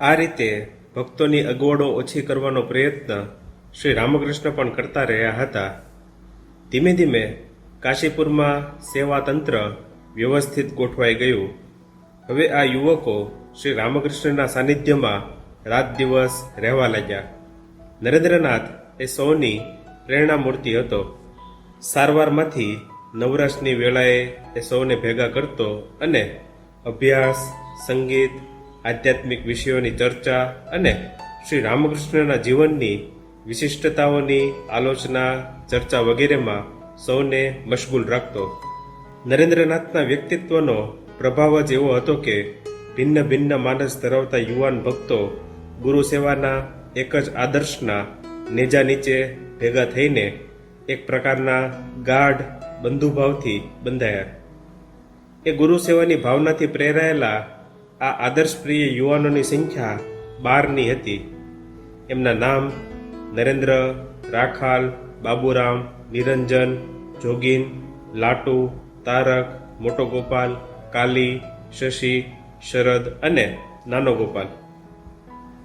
આ રીતે ભક્તોની અગવડો ઓછી કરવાનો પ્રયત્ન શ્રી રામકૃષ્ણ પણ કરતા રહ્યા હતા. ધીમે ધીમે કાશીપુરમાં સેવા તંત્ર વ્યવસ્થિત ગોઠવાઈ ગયું. હવે આ યુવકો શ્રી રામકૃષ્ણના સાનિધ્યમાં રાત દિવસ રહેવા લાગ્યા. નરેન્દ્રનાથ એ સૌની પ્રેરણામૂર્તિ હતો. સારવારમાંથી નવરાશની વેળાએ એ સૌને ભેગા કરતો અને અભ્યાસ, સંગીત આધ્યાત્મિક વિષયોની ચર્ચા અને શ્રી રામકૃષ્ણના જીવનની વિશિષ્ટતાઓની આલોચના, ચર્ચા વગેરેમાં સૌને મશગુલ રાખતો. નરેન્દ્રનાથના વ્યક્તિત્વનો પ્રભાવ જ એવો હતો કે ભિન્ન ભિન્ન માનસ ધરાવતા યુવાન ભક્તો ગુરુ સેવાના એક જ આદર્શના નેજા નીચે ભેગા થઈને એક પ્રકારના ગાઢ બંધુભાવથી બંધાયા. એ ગુરુ સેવાની ભાવનાથી પ્રેરાયેલા આ આદર્શપ્રિય યુવાનોની સંખ્યા બારની હતી. એમના નામ નરેન્દ્ર, રાખાલ, બાબુરામ, નિરંજન, જોગીન, લાટુ, તારક મોટો ગોપાલ કાલી, શશી, શરદ અને નાનો ગોપાલ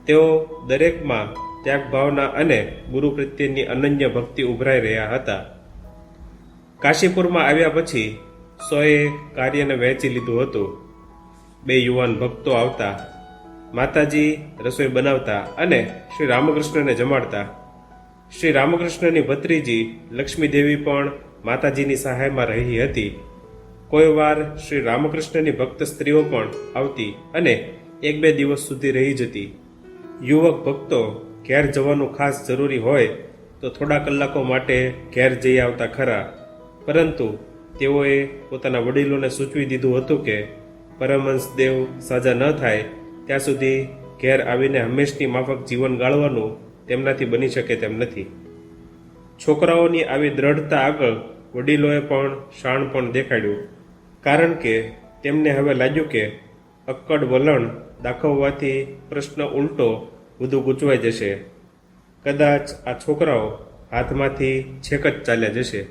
તેઓ દરેકમાં ત્યાગ ભાવના અને ગુરુ પ્રત્યેની અનન્ય ભક્તિ ઉભરાઈ રહ્યા હતા. કાશીપુરમાં આવ્યા પછી સોએ કાર્યને વહેંચી લીધું હતું. બે યુવાન ભક્તો આવતા, માતાજી રસોઈ બનાવતા અને શ્રી રામકૃષ્ણને જમાડતા. શ્રી રામકૃષ્ણની ભત્રીજી લક્ષ્મીદેવી પણ માતાજીની સહાયમાં રહી હતી. કોઈ વાર શ્રી રામકૃષ્ણની ભક્ત સ્ત્રીઓ પણ આવતી અને એક બે દિવસ સુધી રહી જતી. યુવક ભક્તો ઘેર જવાનું ખાસ જરૂરી હોય તો થોડા કલાકો માટે ઘેર જઈ આવતા ખરા. પરંતુ તેઓએ પોતાના વડીલોને સૂચવી દીધું હતું કે પરમહંસ દેવ સાજા ન થાય, ત્યાં સુધી ઘેર આવીને હંમેશની માફક જીવન ગાળવાનું તેમનાથી બની શકે તેમ નથી. છોકરાઓની આવી દ્રઢતા આગળ વડીલોએ પણ શાણ પણ દેખાડ્યું, કારણ કે તેમને હવે લાગ્યું કે અક્કડ વલણ દાખવવાથી પ્રશ્ન ઉલટો વધુ ગૂંચવાઈ જશે. કદાચ આ છોકરાઓ હાથમાંથી છેક જ ચાલ્યા જશે.